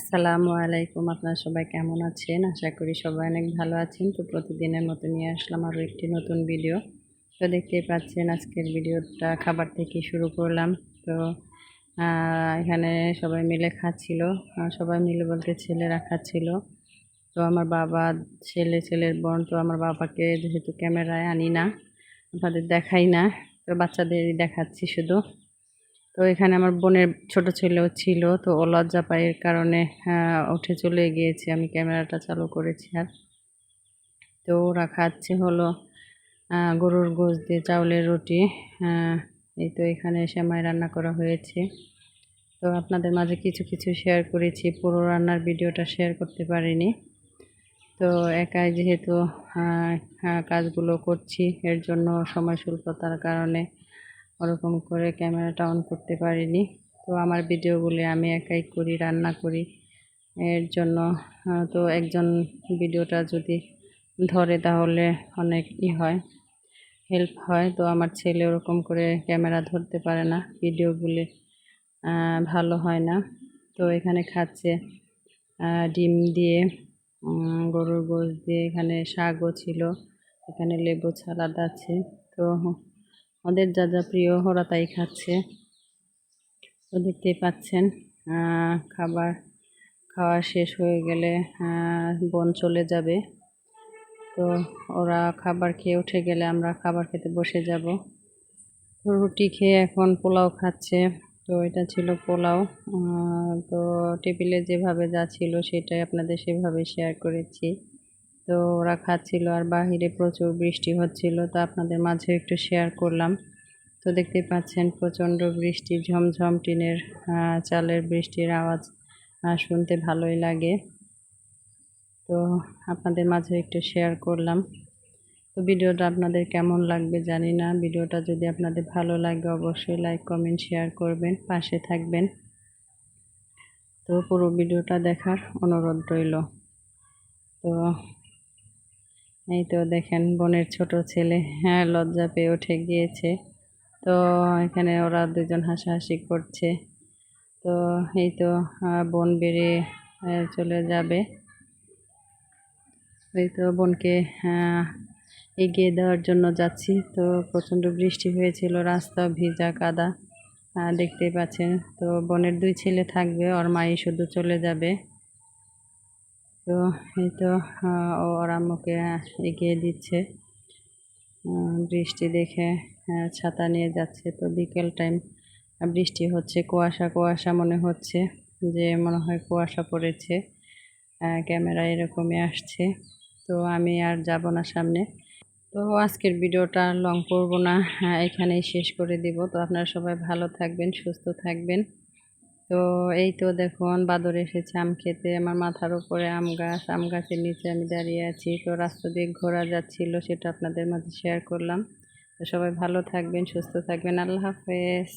আসসালামু আলাইকুম। আপনারা সবাই কেমন আছেন? আশা করি সবাই অনেক ভালো আছেন। তো প্রতিদিনের মতো নিয়ে আসলাম আরও একটি নতুন ভিডিও। তো দেখতেই পাচ্ছেন আজকের ভিডিওটা খাবার থেকে শুরু করলাম। তো এখানে সবাই মিলে খাচ্ছিল। সবাই মিলে বলতে ছেলেরা খাচ্ছিল। তো আমার বাবা, ছেলে, ছেলের বোন, তো আমার বাবাকে যেহেতু ক্যামেরায় আনি না আপনাদের দেখাই না। তো বাচ্চাদেরই দেখাচ্ছি শুধু। তো এখানে আমার বোনের ছোট ছেলেও ছিল, তো ও লজ্জা পায়ের কারণে উঠে চলে গিয়েছে। আমি ক্যামেরাটা চালু করেছি আর। তো ওরা খাচ্ছে হলো গরুর গোশ দিয়ে চাউলের রুটি এই তো এখানে সেমাই রান্না করা হয়েছে। তো আপনাদের মাঝে কিছু কিছু শেয়ার করেছি। পুরো রান্নার ভিডিওটা শেয়ার করতে পারিনি। তো একাই যেহেতু কাজগুলো করছি, এর জন্য সময় স্বল্পতার কারণে ওরকম করে ক্যামেরাটা অন করতে পারিনি। তো আমার ভিডিওগুলি আমি একাই করি, রান্না করি। এর জন্য তো একজন ভিডিওটা যদি ধরে তাহলে অনেক ই হয়, হেল্প হয়। তো আমার ছেলে ওরকম করে ক্যামেরা ধরতে পারে না, ভিডিওগুলি ভালো হয় না। তো এখানে খাচ্ছে ডিম দিয়ে গরুর গোশ দিয়ে, এখানে শাকও ছিল, এখানে লেবু সালাদ আছে। তো ওদের যা যা প্রিয়, ওরা তাই খাচ্ছে। তো দেখতেই পাচ্ছেন খাবার খাওয়া শেষ হয়ে গেলে বোন চলে যাবে। তো ওরা খাবার খেয়ে উঠে গেলে আমরা খাবার খেতে বসে যাব। তো রুটি খেয়ে এখন পোলাও খাচ্ছে। তো এটা ছিল পোলাও। তো টেবিলে যেভাবে যা ছিল সেটাই আপনাদের সেভাবে শেয়ার করেছি। তো ওরা খাচ্ছিল আর বাহিরে প্রচুর বৃষ্টি হচ্ছিল, তো আপনাদের মাঝে একটু শেয়ার করলাম। তো দেখতেই পাচ্ছেন প্রচণ্ড বৃষ্টি, ঝমঝম টিনের চালের বৃষ্টির আওয়াজ শুনতে ভালোই লাগে। তো আপনাদের মাঝে একটু শেয়ার করলাম। তো ভিডিওটা আপনাদের কেমন লাগবে জানি না, ভিডিওটা যদি আপনাদের ভালো লাগে অবশ্যই লাইক কমেন্ট শেয়ার করবেন, পাশে থাকবেন। তো পুরো ভিডিওটা দেখার অনুরোধ রইল। তো এই তো দেখেন বোনের ছোট ছেলে হ্যাঁ লজ্জা পেয়ে উঠে গিয়েছে। তো এখানে ওরা দুজন হাসাহাসি করছে। তো এই তো বোন বেরিয়ে চলে যাবে। এই তো বোনকে এগিয়ে দেওয়ার জন্য যাচ্ছি। তো প্রচণ্ড বৃষ্টি হয়েছিল রাস্তা ভিজা কাদা আহ, দেখতেই পাচ্ছেন। তো বোনের দুই ছেলে থাকবে ওর মাই শুধু চলে যাবে। তো এই তো ওর আম্মুকে এগিয়ে দিচ্ছে। বৃষ্টি দেখে ছাতা নিয়ে যাচ্ছে। তো বিকেল টাইম বৃষ্টি হচ্ছে, কুয়াশা কুয়াশা মনে হচ্ছে যে মনে হয় কুয়াশা পড়েছে। ক্যামেরা এরকমই আসছে। তো আমি আর যাব না সামনে। তো আজকের ভিডিওটা লং করব না এখানেই শেষ করে দিব। তো আপনারা সবাই ভালো থাকবেন, সুস্থ থাকবেন। তো এই তো দেখুন, বাদর এসেছে আম খেতে। আমার মাথার উপরে আম গাছ, আম গাছের নিচে আমি দাঁড়িয়ে আছি। তো রাস্তা দিয়ে ঘোরা যাচ্ছিল, সেটা আপনাদের মাঝে শেয়ার করলাম। তো সবাই ভালো থাকবেন, সুস্থ থাকবেন। আল্লাহ হাফেজ।